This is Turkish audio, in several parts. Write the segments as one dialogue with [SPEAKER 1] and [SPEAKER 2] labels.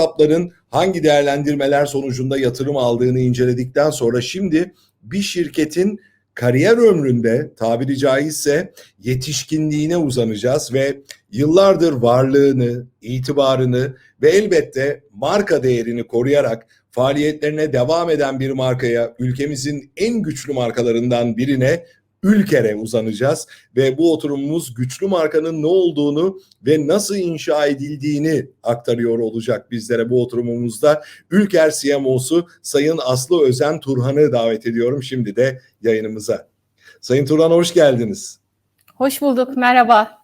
[SPEAKER 1] startupların hangi değerlendirmeler sonucunda yatırım aldığını inceledikten sonra şimdi bir şirketin kariyer ömründe tabiri caizse yetişkinliğine uzanacağız ve yıllardır varlığını, itibarını ve elbette marka değerini koruyarak faaliyetlerine devam eden bir markaya, ülkemizin en güçlü markalarından birine Ülker'e uzanacağız ve bu oturumumuz güçlü markanın ne olduğunu ve nasıl inşa edildiğini aktarıyor olacak bizlere bu oturumumuzda. Ülker CMO'su Sayın Aslı Özen Turhan'ı davet ediyorum şimdi de yayınımıza. Sayın Turhan hoş geldiniz.
[SPEAKER 2] Hoş bulduk, merhaba.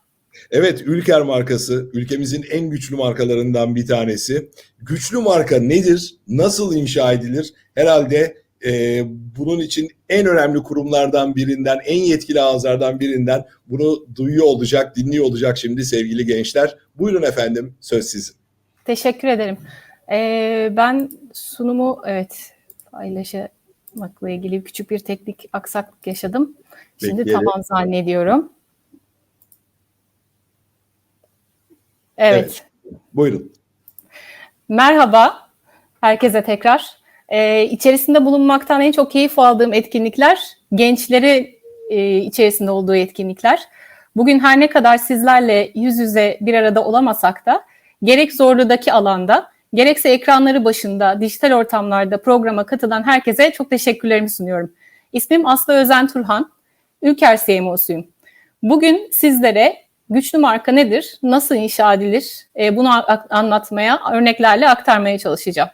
[SPEAKER 1] Evet, Ülker markası ülkemizin en güçlü markalarından bir tanesi. Güçlü marka nedir? Nasıl inşa edilir? Herhalde e, bunun için en önemli kurumlardan birinden, en yetkili ağızlardan birinden bunu duyuyor olacak, dinliyor olacak şimdi sevgili gençler. Buyurun efendim, söz sizin.
[SPEAKER 2] Teşekkür ederim. Ee, ben sunumu evet paylaşmakla ilgili küçük bir teknik aksaklık yaşadım. Şimdi
[SPEAKER 1] Bekleyelim.
[SPEAKER 2] tamam zannediyorum. Evet.
[SPEAKER 1] Buyurun.
[SPEAKER 2] Merhaba herkese tekrar. Ee, içerisinde bulunmaktan en çok keyif aldığım etkinlikler gençleri e, içerisinde olduğu etkinlikler. Bugün her ne kadar sizlerle yüz yüze bir arada olamasak da gerek zorludaki alanda gerekse ekranları başında dijital ortamlarda programa katılan herkese çok teşekkürlerimi sunuyorum. İsmim Aslı Özen Turhan, Ülker CMO'suyum. Bugün sizlere güçlü marka nedir, nasıl inşa edilir e, bunu anlatmaya, örneklerle aktarmaya çalışacağım.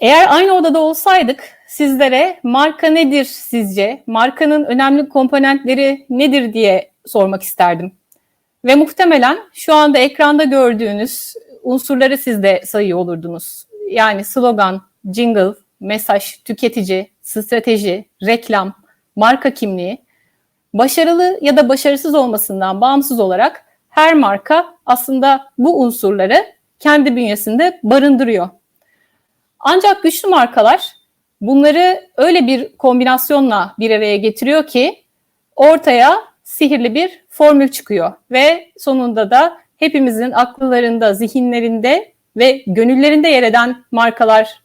[SPEAKER 2] Eğer aynı odada olsaydık sizlere marka nedir sizce, markanın önemli komponentleri nedir diye sormak isterdim. Ve muhtemelen şu anda ekranda gördüğünüz unsurları siz de sayıyor olurdunuz. Yani slogan, jingle, mesaj, tüketici, strateji, reklam, marka kimliği. Başarılı ya da başarısız olmasından bağımsız olarak her marka aslında bu unsurları kendi bünyesinde barındırıyor. Ancak güçlü markalar bunları öyle bir kombinasyonla bir araya getiriyor ki ortaya sihirli bir formül çıkıyor ve sonunda da hepimizin akıllarında, zihinlerinde ve gönüllerinde yer eden markalar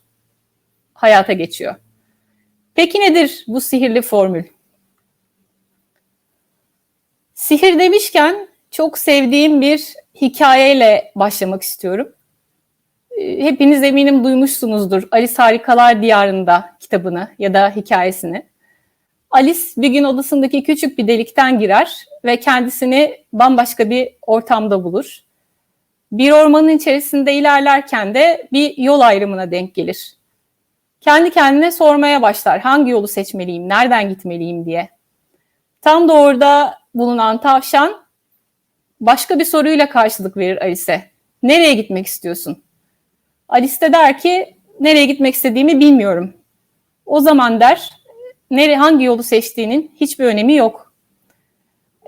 [SPEAKER 2] hayata geçiyor. Peki nedir bu sihirli formül? Sihir demişken çok sevdiğim bir hikayeyle başlamak istiyorum. Ee, Hepiniz eminim duymuşsunuzdur Alice Harikalar Diyarında kitabını ya da hikayesini. Alice bir gün odasındaki küçük bir delikten girer ve kendisini bambaşka bir ortamda bulur. Bir ormanın içerisinde ilerlerken de bir yol ayrımına denk gelir. Kendi kendine sormaya başlar hangi yolu seçmeliyim, nereden gitmeliyim diye. Tam da orada bulunan tavşan başka bir soruyla karşılık verir Alice'e. Nereye gitmek istiyorsun? Alice de der ki nereye gitmek istediğimi bilmiyorum. O zaman der nere hangi yolu seçtiğinin hiçbir önemi yok.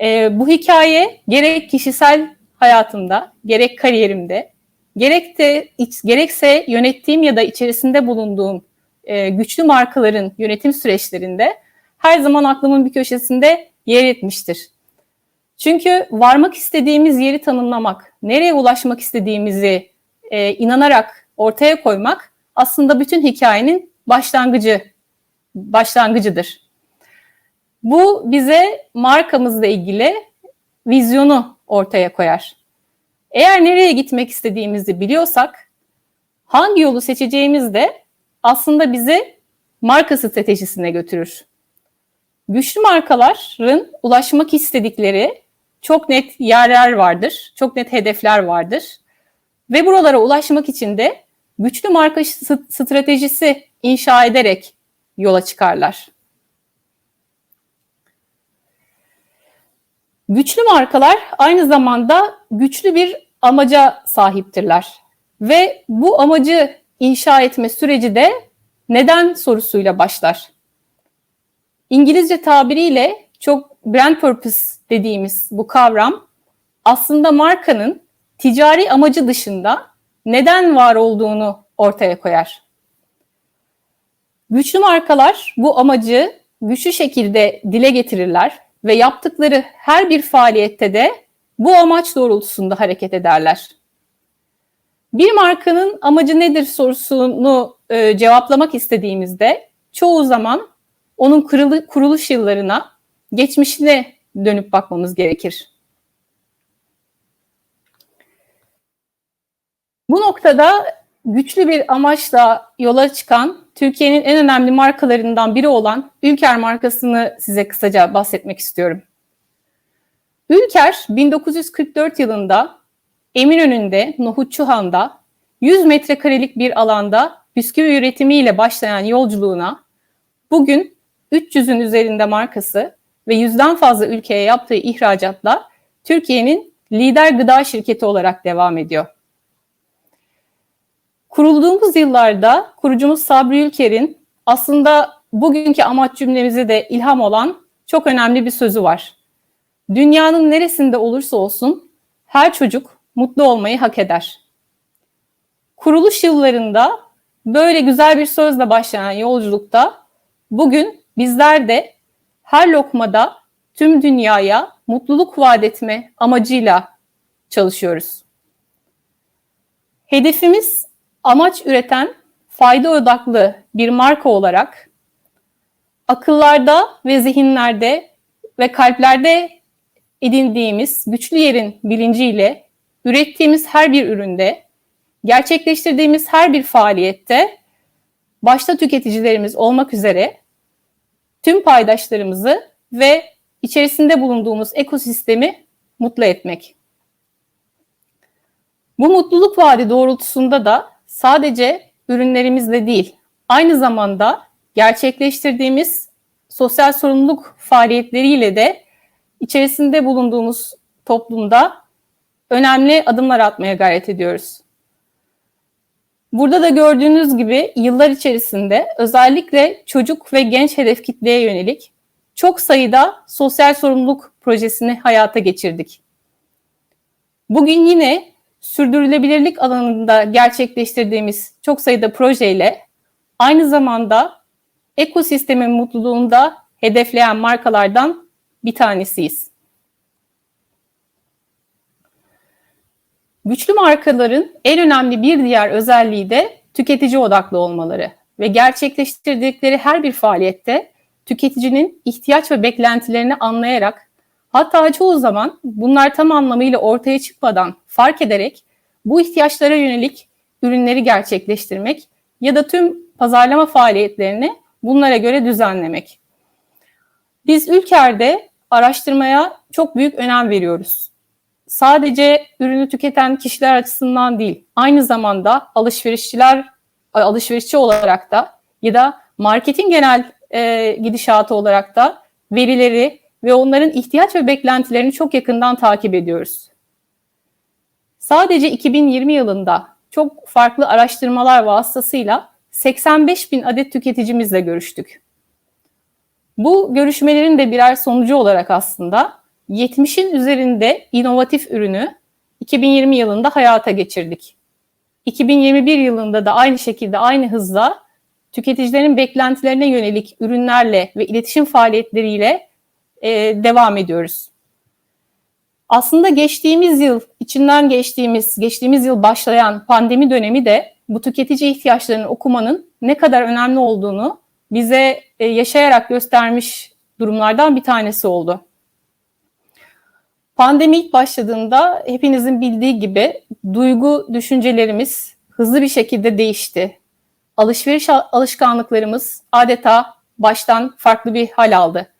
[SPEAKER 2] Ee, bu hikaye gerek kişisel hayatımda, gerek kariyerimde, gerek de iç- gerekse yönettiğim ya da içerisinde bulunduğum e, güçlü markaların yönetim süreçlerinde her zaman aklımın bir köşesinde yer etmiştir. Çünkü varmak istediğimiz yeri tanımlamak, nereye ulaşmak istediğimizi e, inanarak ortaya koymak aslında bütün hikayenin başlangıcı başlangıcıdır. Bu bize markamızla ilgili vizyonu ortaya koyar. Eğer nereye gitmek istediğimizi biliyorsak, hangi yolu seçeceğimiz de aslında bizi marka stratejisine götürür. Güçlü markaların ulaşmak istedikleri çok net yerler vardır, çok net hedefler vardır. Ve buralara ulaşmak için de güçlü marka stratejisi inşa ederek yola çıkarlar. Güçlü markalar aynı zamanda güçlü bir amaca sahiptirler. Ve bu amacı inşa etme süreci de neden sorusuyla başlar. İngilizce tabiriyle çok brand purpose dediğimiz bu kavram aslında markanın ticari amacı dışında neden var olduğunu ortaya koyar. Güçlü markalar bu amacı güçlü şekilde dile getirirler ve yaptıkları her bir faaliyette de bu amaç doğrultusunda hareket ederler. Bir markanın amacı nedir sorusunu e, cevaplamak istediğimizde çoğu zaman onun kurulu, kuruluş yıllarına, geçmişine dönüp bakmamız gerekir. Bu noktada güçlü bir amaçla yola çıkan Türkiye'nin en önemli markalarından biri olan Ülker markasını size kısaca bahsetmek istiyorum. Ülker 1944 yılında Eminönü'nde, Nohutçuhan'da 100 metrekarelik bir alanda bisküvi üretimiyle başlayan yolculuğuna bugün 300'ün üzerinde markası ve yüzden fazla ülkeye yaptığı ihracatla Türkiye'nin lider gıda şirketi olarak devam ediyor. Kurulduğumuz yıllarda kurucumuz Sabri Ülker'in aslında bugünkü amaç cümlemize de ilham olan çok önemli bir sözü var. Dünyanın neresinde olursa olsun her çocuk mutlu olmayı hak eder. Kuruluş yıllarında böyle güzel bir sözle başlayan yolculukta bugün bizler de her lokmada tüm dünyaya mutluluk vaat etme amacıyla çalışıyoruz. Hedefimiz amaç üreten fayda odaklı bir marka olarak akıllarda ve zihinlerde ve kalplerde edindiğimiz güçlü yerin bilinciyle ürettiğimiz her bir üründe, gerçekleştirdiğimiz her bir faaliyette başta tüketicilerimiz olmak üzere tüm paydaşlarımızı ve içerisinde bulunduğumuz ekosistemi mutlu etmek. Bu mutluluk vaadi doğrultusunda da sadece ürünlerimizle değil, aynı zamanda gerçekleştirdiğimiz sosyal sorumluluk faaliyetleriyle de içerisinde bulunduğumuz toplumda önemli adımlar atmaya gayret ediyoruz. Burada da gördüğünüz gibi yıllar içerisinde özellikle çocuk ve genç hedef kitleye yönelik çok sayıda sosyal sorumluluk projesini hayata geçirdik. Bugün yine sürdürülebilirlik alanında gerçekleştirdiğimiz çok sayıda projeyle aynı zamanda ekosistemin mutluluğunu da hedefleyen markalardan bir tanesiyiz. Güçlü markaların en önemli bir diğer özelliği de tüketici odaklı olmaları ve gerçekleştirdikleri her bir faaliyette tüketicinin ihtiyaç ve beklentilerini anlayarak hatta çoğu zaman bunlar tam anlamıyla ortaya çıkmadan fark ederek bu ihtiyaçlara yönelik ürünleri gerçekleştirmek ya da tüm pazarlama faaliyetlerini bunlara göre düzenlemek. Biz Ülker'de araştırmaya çok büyük önem veriyoruz. Sadece ürünü tüketen kişiler açısından değil, aynı zamanda alışverişçiler, alışverişçi olarak da ya da marketin genel e, gidişatı olarak da verileri ve onların ihtiyaç ve beklentilerini çok yakından takip ediyoruz. Sadece 2020 yılında çok farklı araştırmalar vasıtasıyla 85 bin adet tüketicimizle görüştük. Bu görüşmelerin de birer sonucu olarak aslında 70'in üzerinde inovatif ürünü 2020 yılında hayata geçirdik. 2021 yılında da aynı şekilde aynı hızla tüketicilerin beklentilerine yönelik ürünlerle ve iletişim faaliyetleriyle e, devam ediyoruz. Aslında geçtiğimiz yıl, içinden geçtiğimiz, geçtiğimiz yıl başlayan pandemi dönemi de bu tüketici ihtiyaçlarını okumanın ne kadar önemli olduğunu bize e, yaşayarak göstermiş durumlardan bir tanesi oldu. Pandemi ilk başladığında hepinizin bildiği gibi duygu düşüncelerimiz hızlı bir şekilde değişti. Alışveriş alışkanlıklarımız adeta baştan farklı bir hal aldı.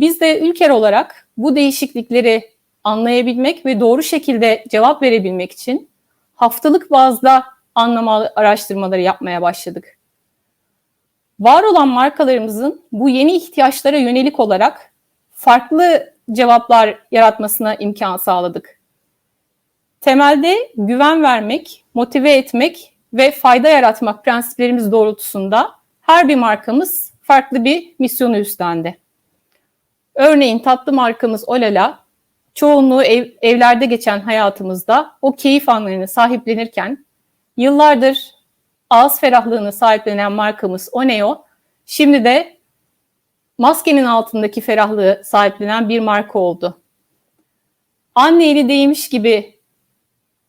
[SPEAKER 2] Biz de ülker olarak bu değişiklikleri anlayabilmek ve doğru şekilde cevap verebilmek için haftalık bazda anlama araştırmaları yapmaya başladık. Var olan markalarımızın bu yeni ihtiyaçlara yönelik olarak farklı cevaplar yaratmasına imkan sağladık. Temelde güven vermek, motive etmek ve fayda yaratmak prensiplerimiz doğrultusunda her bir markamız farklı bir misyonu üstlendi. Örneğin tatlı markamız Olala, çoğunluğu ev, evlerde geçen hayatımızda o keyif anlarını sahiplenirken, yıllardır ağız ferahlığını sahiplenen markamız Oneo, şimdi de maskenin altındaki ferahlığı sahiplenen bir marka oldu. Anne eli değmiş gibi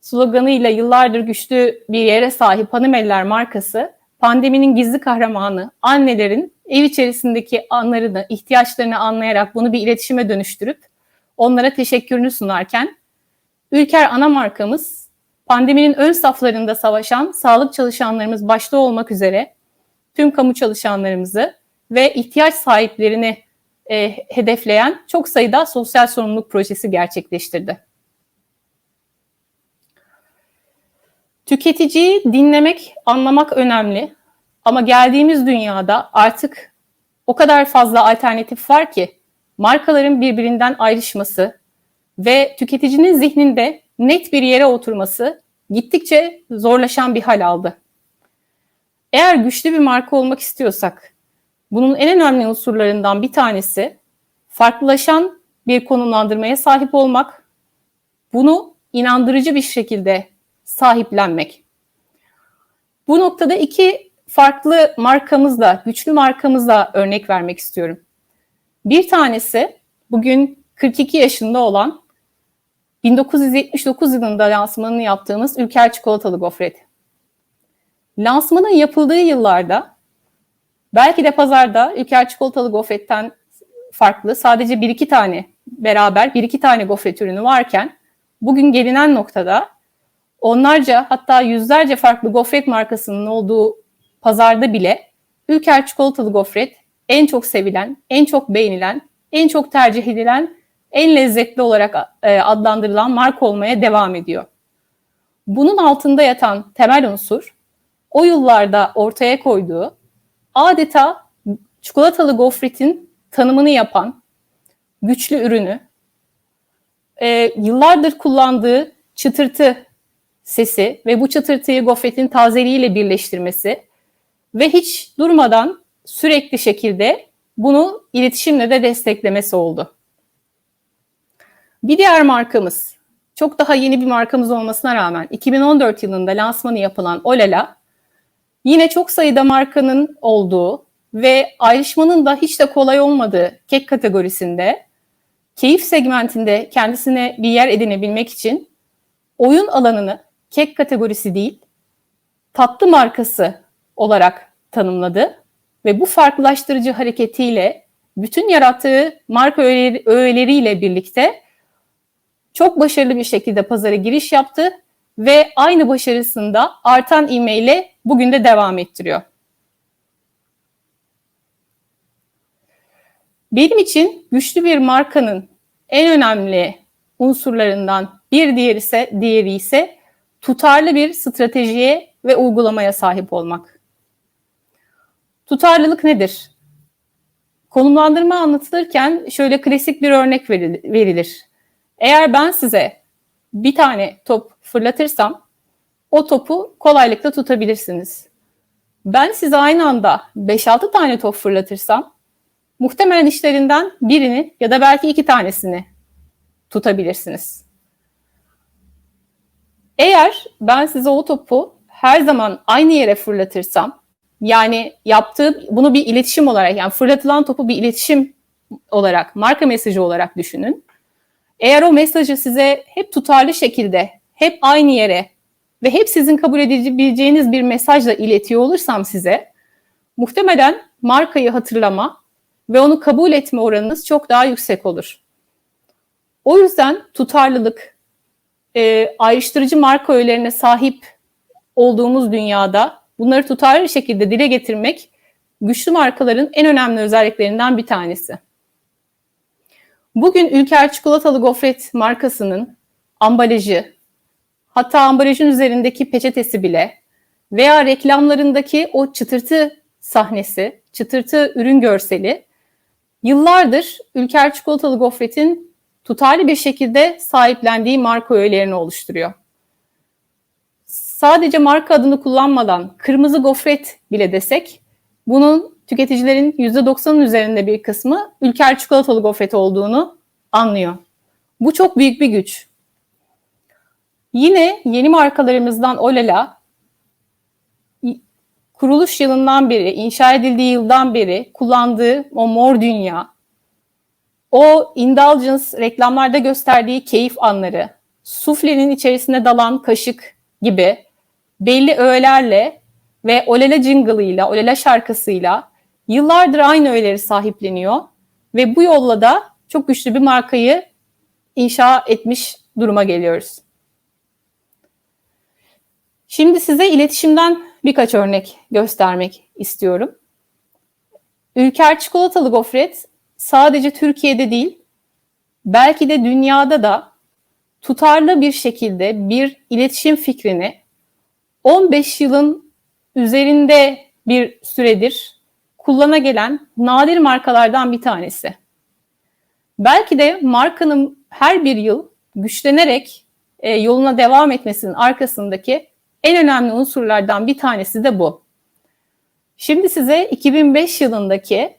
[SPEAKER 2] sloganıyla yıllardır güçlü bir yere sahip Hanımeliler markası, pandeminin gizli kahramanı, annelerin ev içerisindeki anlarını, ihtiyaçlarını anlayarak bunu bir iletişime dönüştürüp onlara teşekkürünü sunarken, Ülker ana markamız, pandeminin ön saflarında savaşan sağlık çalışanlarımız başta olmak üzere tüm kamu çalışanlarımızı ve ihtiyaç sahiplerini e, hedefleyen çok sayıda sosyal sorumluluk projesi gerçekleştirdi. Tüketiciyi dinlemek, anlamak önemli. Ama geldiğimiz dünyada artık o kadar fazla alternatif var ki markaların birbirinden ayrışması ve tüketicinin zihninde net bir yere oturması gittikçe zorlaşan bir hal aldı. Eğer güçlü bir marka olmak istiyorsak bunun en önemli unsurlarından bir tanesi farklılaşan bir konumlandırmaya sahip olmak, bunu inandırıcı bir şekilde sahiplenmek. Bu noktada iki farklı markamızla, güçlü markamızla örnek vermek istiyorum. Bir tanesi bugün 42 yaşında olan 1979 yılında lansmanını yaptığımız Ülker Çikolatalı Gofret. Lansmanın yapıldığı yıllarda belki de pazarda Ülker Çikolatalı Gofret'ten farklı sadece bir iki tane beraber bir iki tane gofret ürünü varken bugün gelinen noktada onlarca hatta yüzlerce farklı gofret markasının olduğu pazarda bile Ülker çikolatalı gofret en çok sevilen, en çok beğenilen, en çok tercih edilen, en lezzetli olarak e, adlandırılan marka olmaya devam ediyor. Bunun altında yatan temel unsur o yıllarda ortaya koyduğu adeta çikolatalı gofretin tanımını yapan güçlü ürünü, e, yıllardır kullandığı çıtırtı sesi ve bu çıtırtıyı gofretin tazeliğiyle birleştirmesi ve hiç durmadan sürekli şekilde bunu iletişimle de desteklemesi oldu. Bir diğer markamız, çok daha yeni bir markamız olmasına rağmen 2014 yılında lansmanı yapılan Olala, yine çok sayıda markanın olduğu ve ayrışmanın da hiç de kolay olmadığı kek kategorisinde keyif segmentinde kendisine bir yer edinebilmek için oyun alanını kek kategorisi değil, tatlı markası olarak tanımladı ve bu farklılaştırıcı hareketiyle bütün yarattığı marka öğeleri, öğeleriyle birlikte çok başarılı bir şekilde pazara giriş yaptı ve aynı başarısında artan ivmeyle bugün de devam ettiriyor. Benim için güçlü bir markanın en önemli unsurlarından bir diğeri ise diğeri ise tutarlı bir stratejiye ve uygulamaya sahip olmak. Tutarlılık nedir? Konumlandırma anlatılırken şöyle klasik bir örnek verilir. Eğer ben size bir tane top fırlatırsam o topu kolaylıkla tutabilirsiniz. Ben size aynı anda 5-6 tane top fırlatırsam muhtemelen işlerinden birini ya da belki iki tanesini tutabilirsiniz. Eğer ben size o topu her zaman aynı yere fırlatırsam, yani yaptığı bunu bir iletişim olarak, yani fırlatılan topu bir iletişim olarak, marka mesajı olarak düşünün. Eğer o mesajı size hep tutarlı şekilde, hep aynı yere ve hep sizin kabul edebileceğiniz bir mesajla iletiyor olursam size, muhtemelen markayı hatırlama ve onu kabul etme oranınız çok daha yüksek olur. O yüzden tutarlılık, e, ayrıştırıcı marka öğelerine sahip olduğumuz dünyada bunları tutarlı şekilde dile getirmek güçlü markaların en önemli özelliklerinden bir tanesi. Bugün Ülker Çikolatalı Gofret markasının ambalajı, hatta ambalajın üzerindeki peçetesi bile veya reklamlarındaki o çıtırtı sahnesi, çıtırtı ürün görseli yıllardır Ülker Çikolatalı Gofret'in tutarlı bir şekilde sahiplendiği marka öğelerini oluşturuyor. Sadece marka adını kullanmadan kırmızı gofret bile desek bunun tüketicilerin %90'ın üzerinde bir kısmı ülker çikolatalı gofret olduğunu anlıyor. Bu çok büyük bir güç. Yine yeni markalarımızdan Olala kuruluş yılından beri, inşa edildiği yıldan beri kullandığı o mor dünya, o indulgence reklamlarda gösterdiği keyif anları, suflenin içerisine dalan kaşık gibi belli öğelerle ve Olela jingle'ıyla, Olela şarkısıyla yıllardır aynı öğeleri sahipleniyor ve bu yolla da çok güçlü bir markayı inşa etmiş duruma geliyoruz. Şimdi size iletişimden birkaç örnek göstermek istiyorum. Ülker çikolatalı gofret sadece Türkiye'de değil, belki de dünyada da tutarlı bir şekilde bir iletişim fikrini 15 yılın üzerinde bir süredir kullana gelen nadir markalardan bir tanesi. Belki de markanın her bir yıl güçlenerek e, yoluna devam etmesinin arkasındaki en önemli unsurlardan bir tanesi de bu. Şimdi size 2005 yılındaki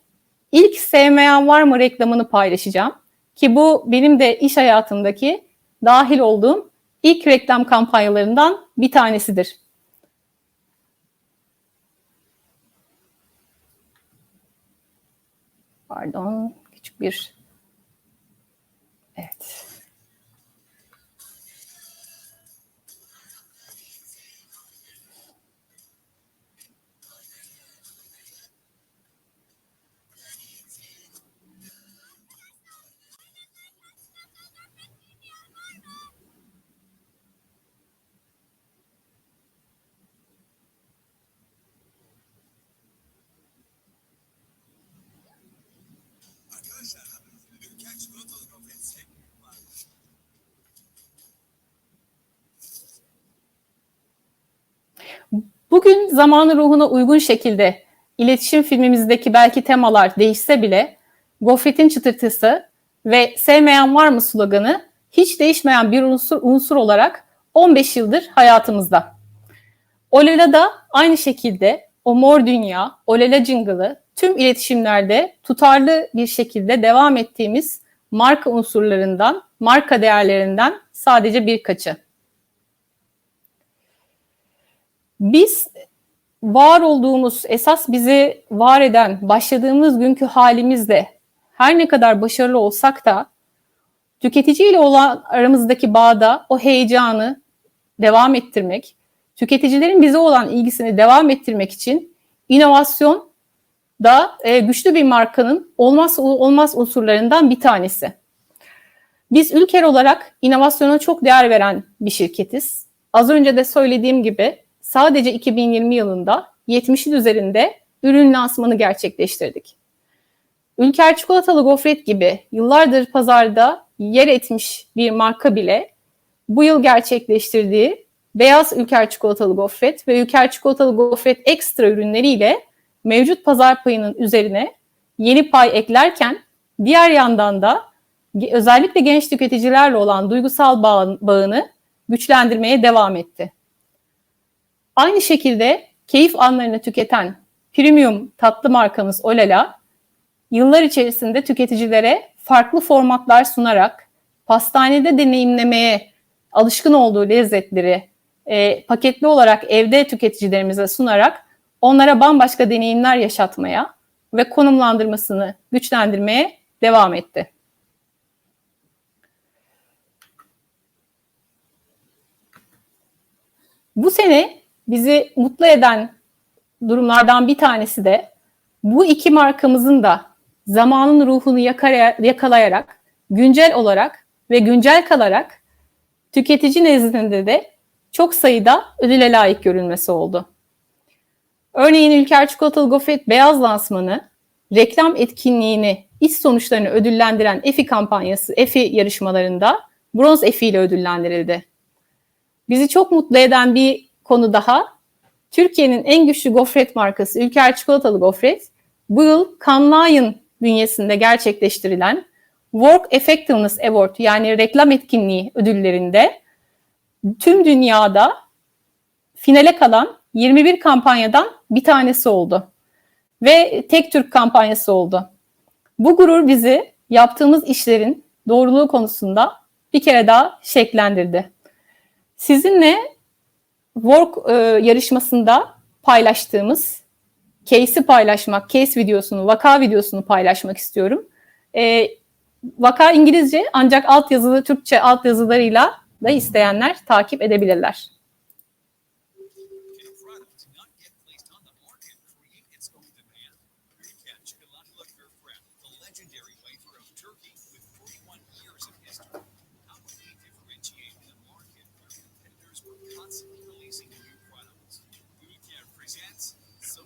[SPEAKER 2] ilk sevmeyen var mı reklamını paylaşacağım. Ki bu benim de iş hayatımdaki dahil olduğum ilk reklam kampanyalarından bir tanesidir. Pardon, küçük bir Evet. Bugün zamanı ruhuna uygun şekilde iletişim filmimizdeki belki temalar değişse bile gofretin çıtırtısı ve sevmeyen var mı sloganı hiç değişmeyen bir unsur, unsur olarak 15 yıldır hayatımızda. Olela da aynı şekilde o mor dünya, Olela jingle'ı tüm iletişimlerde tutarlı bir şekilde devam ettiğimiz marka unsurlarından, marka değerlerinden sadece birkaçı. Biz var olduğumuz, esas bizi var eden, başladığımız günkü halimizde her ne kadar başarılı olsak da tüketiciyle olan aramızdaki bağda o heyecanı devam ettirmek, tüketicilerin bize olan ilgisini devam ettirmek için inovasyon da e, güçlü bir markanın olmaz olmaz unsurlarından bir tanesi. Biz ülker olarak inovasyona çok değer veren bir şirketiz. Az önce de söylediğim gibi sadece 2020 yılında 70'in üzerinde ürün lansmanı gerçekleştirdik. Ülker çikolatalı gofret gibi yıllardır pazarda yer etmiş bir marka bile bu yıl gerçekleştirdiği beyaz ülker çikolatalı gofret ve ülker çikolatalı gofret ekstra ürünleriyle mevcut pazar payının üzerine yeni pay eklerken diğer yandan da özellikle genç tüketicilerle olan duygusal bağını güçlendirmeye devam etti. Aynı şekilde keyif anlarını tüketen premium tatlı markamız Olala, yıllar içerisinde tüketicilere farklı formatlar sunarak pastanede deneyimlemeye alışkın olduğu lezzetleri e, paketli olarak evde tüketicilerimize sunarak onlara bambaşka deneyimler yaşatmaya ve konumlandırmasını güçlendirmeye devam etti. Bu sene bizi mutlu eden durumlardan bir tanesi de bu iki markamızın da zamanın ruhunu yakalayarak, güncel olarak ve güncel kalarak tüketici nezdinde de çok sayıda ödüle layık görülmesi oldu. Örneğin Ülker Çikolatalı Gofret Beyaz Lansmanı reklam etkinliğini, iş sonuçlarını ödüllendiren EFI kampanyası, EFI yarışmalarında bronz EFI ile ödüllendirildi. Bizi çok mutlu eden bir konu daha. Türkiye'nin en güçlü gofret markası Ülker Çikolatalı Gofret bu yıl Cannes Lion bünyesinde gerçekleştirilen Work Effectiveness Award yani reklam etkinliği ödüllerinde tüm dünyada finale kalan 21 kampanyadan bir tanesi oldu. Ve tek Türk kampanyası oldu. Bu gurur bizi yaptığımız işlerin doğruluğu konusunda bir kere daha şeklendirdi. Sizinle Work e, yarışmasında paylaştığımız case'i paylaşmak, case videosunu, vaka videosunu paylaşmak istiyorum. E, vaka İngilizce ancak altyazılı Türkçe altyazılarıyla da isteyenler takip edebilirler.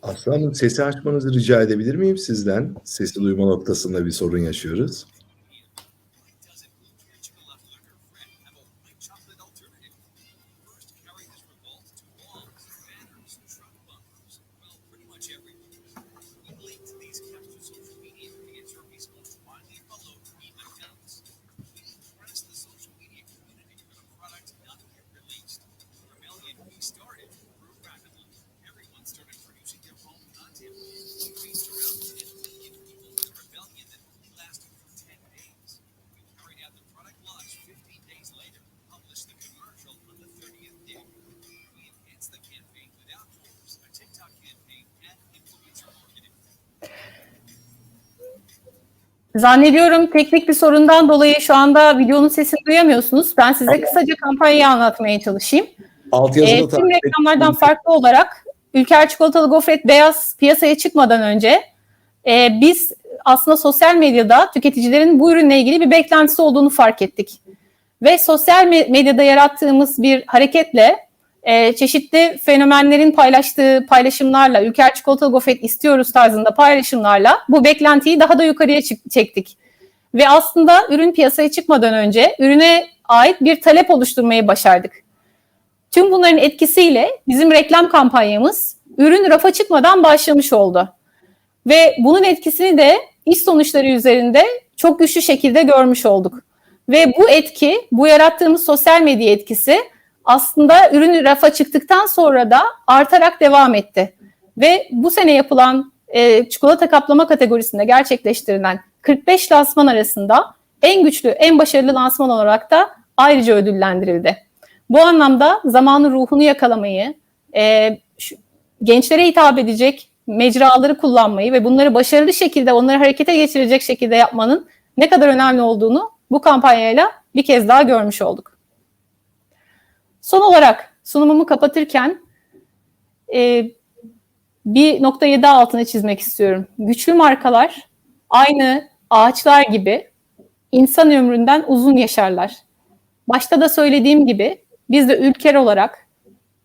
[SPEAKER 3] Aslı Hanım sesi açmanızı rica edebilir miyim sizden? Sesi duyma noktasında bir sorun yaşıyoruz.
[SPEAKER 2] Zannediyorum teknik bir sorundan dolayı şu anda videonun sesini duyamıyorsunuz. Ben size kısaca kampanyayı anlatmaya çalışayım.
[SPEAKER 3] Altyazıda
[SPEAKER 2] Ee, tüm reklamlardan farklı olarak Ülker Çikolatalı Gofret Beyaz piyasaya çıkmadan önce e, biz aslında sosyal medyada tüketicilerin bu ürünle ilgili bir beklentisi olduğunu fark ettik. Ve sosyal me- medyada yarattığımız bir hareketle e, çeşitli fenomenlerin paylaştığı paylaşımlarla, Ülker Çikolatalı Gofret istiyoruz tarzında paylaşımlarla bu beklentiyi daha da yukarıya çektik. Ve aslında ürün piyasaya çıkmadan önce ürüne ait bir talep oluşturmayı başardık. Tüm bunların etkisiyle bizim reklam kampanyamız ürün rafa çıkmadan başlamış oldu. Ve bunun etkisini de iş sonuçları üzerinde çok güçlü şekilde görmüş olduk. Ve bu etki, bu yarattığımız sosyal medya etkisi aslında ürün rafa çıktıktan sonra da artarak devam etti. Ve bu sene yapılan e, çikolata kaplama kategorisinde gerçekleştirilen 45 lansman arasında en güçlü, en başarılı lansman olarak da ayrıca ödüllendirildi. Bu anlamda zamanın ruhunu yakalamayı, e, şu- gençlere hitap edecek mecraları kullanmayı ve bunları başarılı şekilde onları harekete geçirecek şekilde yapmanın ne kadar önemli olduğunu bu kampanyayla bir kez daha görmüş olduk. Son olarak sunumumu kapatırken e, bir noktayı daha altına çizmek istiyorum. Güçlü markalar aynı ağaçlar gibi insan ömründen uzun yaşarlar. Başta da söylediğim gibi biz de ülker olarak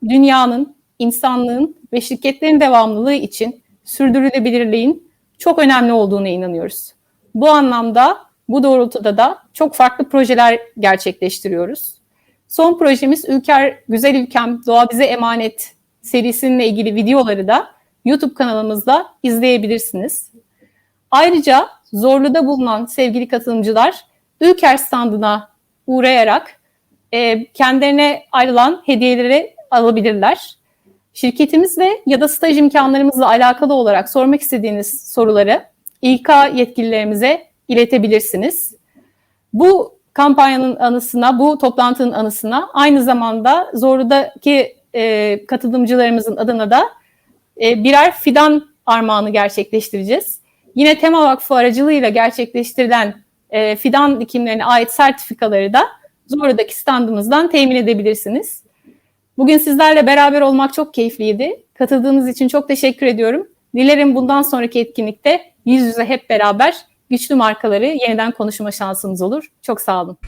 [SPEAKER 2] dünyanın, insanlığın ve şirketlerin devamlılığı için sürdürülebilirliğin çok önemli olduğuna inanıyoruz. Bu anlamda bu doğrultuda da çok farklı projeler gerçekleştiriyoruz. Son projemiz Ülker Güzel Ülkem Doğa Bize Emanet serisinin ilgili videoları da YouTube kanalımızda izleyebilirsiniz. Ayrıca Zorlu'da bulunan sevgili katılımcılar Ülker standına uğrayarak e, kendilerine ayrılan hediyeleri alabilirler. Şirketimizle ya da staj imkanlarımızla alakalı olarak sormak istediğiniz soruları İK yetkililerimize iletebilirsiniz. Bu kampanyanın anısına, bu toplantının anısına aynı zamanda Zorlu'daki e, katılımcılarımızın adına da e, birer fidan armağanı gerçekleştireceğiz. Yine Tema Vakfı aracılığıyla gerçekleştirilen e, fidan dikimlerine ait sertifikaları da Zorlu'daki standımızdan temin edebilirsiniz. Bugün sizlerle beraber olmak çok keyifliydi. Katıldığınız için çok teşekkür ediyorum. Dilerim bundan sonraki etkinlikte yüz yüze hep beraber güçlü markaları yeniden konuşma şansımız olur. Çok sağ olun.